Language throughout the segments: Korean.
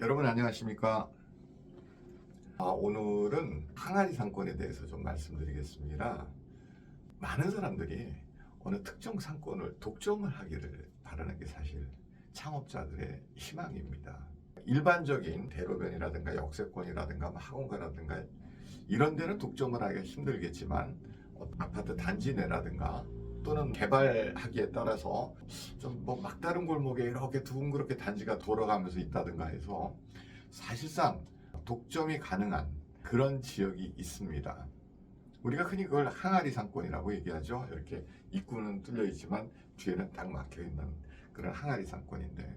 여러분 안녕하십니까? 아, 오늘은 항아리 상권에 대해서 좀 말씀드리겠습니다. 많은 사람들이 어느 특정 상권을 독점을 하기를 바라는 게 사실 창업자들의 희망입니다. 일반적인 대로변이라든가 역세권이라든가 뭐 학원가라든가 이런 데는 독점을 하기가 힘들겠지만 어, 아파트 단지 내라든가 또는 개발하기에 따라서 좀 뭐 막다른 골목에 이렇게 둥그렇게 단지가 돌아가면서 있다든가 해서 사실상 독점이 가능한 그런 지역이 있습니다. 우리가 흔히 그걸 항아리 상권이라고 얘기하죠. 이렇게 입구는 뚫려 있지만 뒤에는 딱 막혀 있는 그런 항아리 상권인데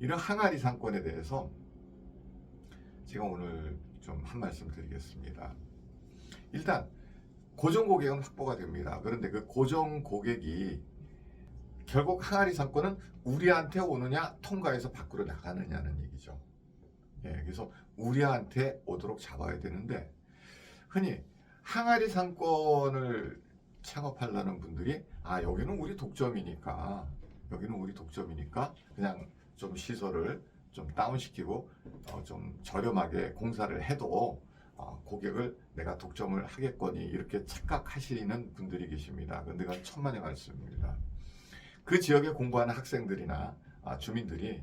이런 항아리 상권에 대해서 제가 오늘 좀 한 말씀 드리겠습니다. 일단 고정 고객은 확보가 됩니다. 그런데 그 고정 고객이 결국 항아리 상권은 우리한테 오느냐 통과해서 밖으로 나가느냐는 얘기죠. 예, 그래서 우리한테 오도록 잡아야 되는데 흔히 항아리 상권을 창업하려는 분들이 아 여기는 우리 독점이니까 여기는 우리 독점이니까 그냥 좀 시설을 좀 다운시키고 어, 좀 저렴하게 공사를 해도 어, 고객을 내가 독점을 하겠거니 이렇게 착각하시는 분들이 계십니다. 근데 그건 천만의 말씀입니다. 그 지역에 공부하는 학생들이나 아, 주민들이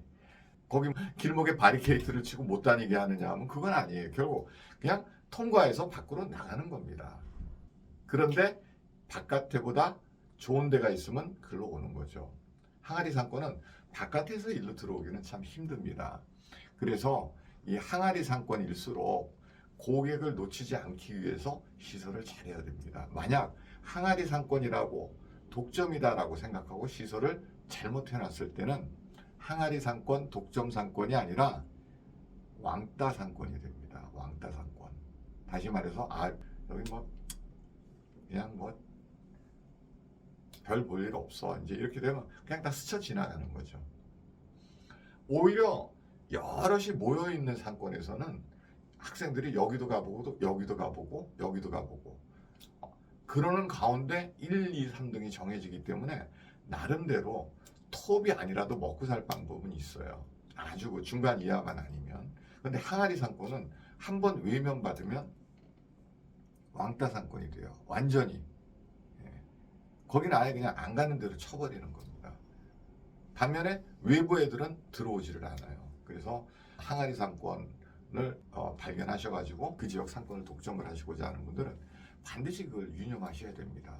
거기 길목에 바리케이트를 치고 못 다니게 하느냐 하면 그건 아니에요. 결국 그냥 통과해서 밖으로 나가는 겁니다. 그런데 바깥에보다 좋은 데가 있으면 글로 오는 거죠. 항아리 상권은 바깥에서 일로 들어오기는 참 힘듭니다. 그래서 이 항아리 상권일수록 고객을 놓치지 않기 위해서 시설을 잘해야 됩니다. 만약 항아리 상권이라고 독점이다라고 생각하고 시설을 잘못 해놨을 때는 항아리 상권, 독점 상권이 아니라 왕따 상권이 됩니다. 왕따 상권. 다시 말해서 아 여기 뭐 그냥 뭐 별 볼 일 없어. 이제 이렇게 되면 그냥 다 스쳐 지나가는 거죠. 오히려 여럿이 모여 있는 상권에서는 학생들이 여기도 가보고 여기도 가보고 여기도 가보고 그러는 가운데 1, 2, 3등이 정해지기 때문에 나름대로 톱이 아니라도 먹고 살 방법은 있어요. 아주 그 중간 이하만 아니면. 근데 항아리 상권은 한 번 외면 받으면 왕따 상권이 돼요. 완전히. 예. 거기는 아예 그냥 안 가는 대로 쳐버리는 겁니다. 반면에 외부 애들은 들어오지를 않아요. 그래서 항아리 상권 을 어, 발견하셔가지고 그 지역 상권을 독점을 하시고자 하는 분들은 반드시 그걸 유념하셔야 됩니다.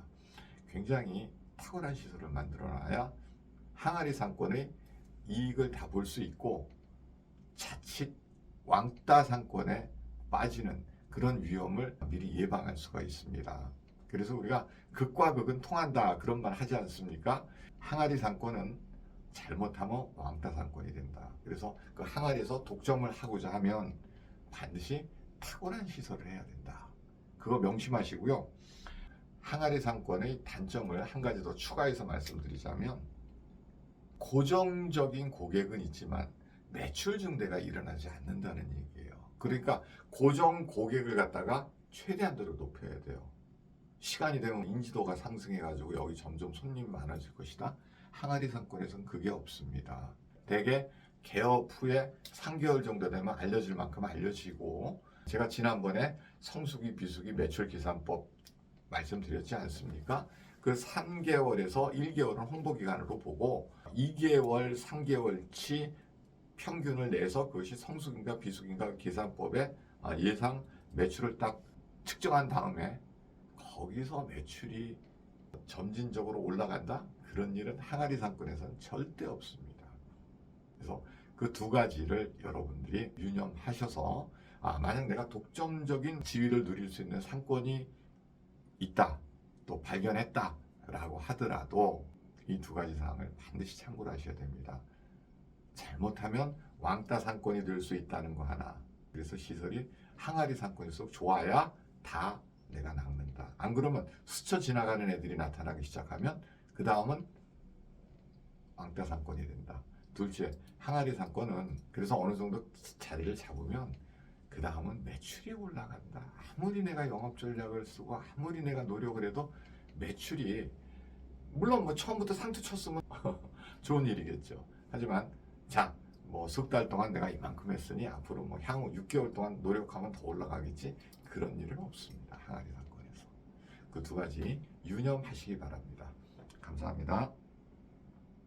굉장히 탁월한 시설을 만들어놔야 항아리 상권의 이익을 다 볼 수 있고 자칫 왕따 상권에 빠지는 그런 위험을 미리 예방할 수가 있습니다. 그래서 우리가 극과 극은 통한다 그런 말 하지 않습니까? 항아리 상권은 잘못하면 왕따 상권이 된다. 그래서 그 항아리에서 독점을 하고자 하면 반드시 탁월한 시설을 해야 된다. 그거 명심하시고요. 항아리 상권의 단점을 한 가지 더 추가해서 말씀드리자면 고정적인 고객은 있지만 매출 증대가 일어나지 않는다는 얘기예요. 그러니까 고정 고객을 갖다가 최대한대로 높여야 돼요. 시간이 되면 인지도가 상승해가지고 여기 점점 손님이 많아질 것이다. 항아리 상권에서는 그게 없습니다. 대개 개업 후에 3개월 정도 되면 알려질 만큼 알려지고 제가 지난번에 성수기 비수기 매출 계산법 말씀드렸지 않습니까? 그 3개월에서 1개월은 홍보 기간으로 보고 2개월, 3개월치 평균을 내서 그것이 성수기인가 비수기인가 계산법에 아, 예상 매출을 딱 측정한 다음에 거기서 매출이 점진적으로 올라간다? 그런 일은 항아리 상권에서는 절대 없습니다. 그래서 그 두 가지를 여러분들이 유념하셔서 아, 만약 내가 독점적인 지위를 누릴 수 있는 상권이 있다, 또 발견했다, 라고 하더라도 이 두 가지 사항을 반드시 참고를 하셔야 됩니다. 잘못하면 왕따 상권이 될 수 있다는 거 하나. 그래서 시설이 항아리 상권일수록 좋아야 다 내가 낚는다. 안 그러면 스쳐 지나가는 애들이 나타나기 시작하면 그 다음은 왕따 상권이 된다. 둘째, 항아리 상권은 그래서 어느 정도 자리를 잡으면 그 다음은 매출이 올라간다. 아무리 내가 영업 전략을 쓰고 아무리 내가 노력을 해도 매출이 물론 뭐 처음부터 상투 쳤으면 좋은 일이겠죠. 하지만 자 뭐 석 달 동안 내가 이만큼 했으니 앞으로 뭐 향후 6개월 동안 노력하면 더 올라가겠지 그런 일은 없습니다. 항아리 사건에서 그 두 가지 유념하시기 바랍니다. 감사합니다.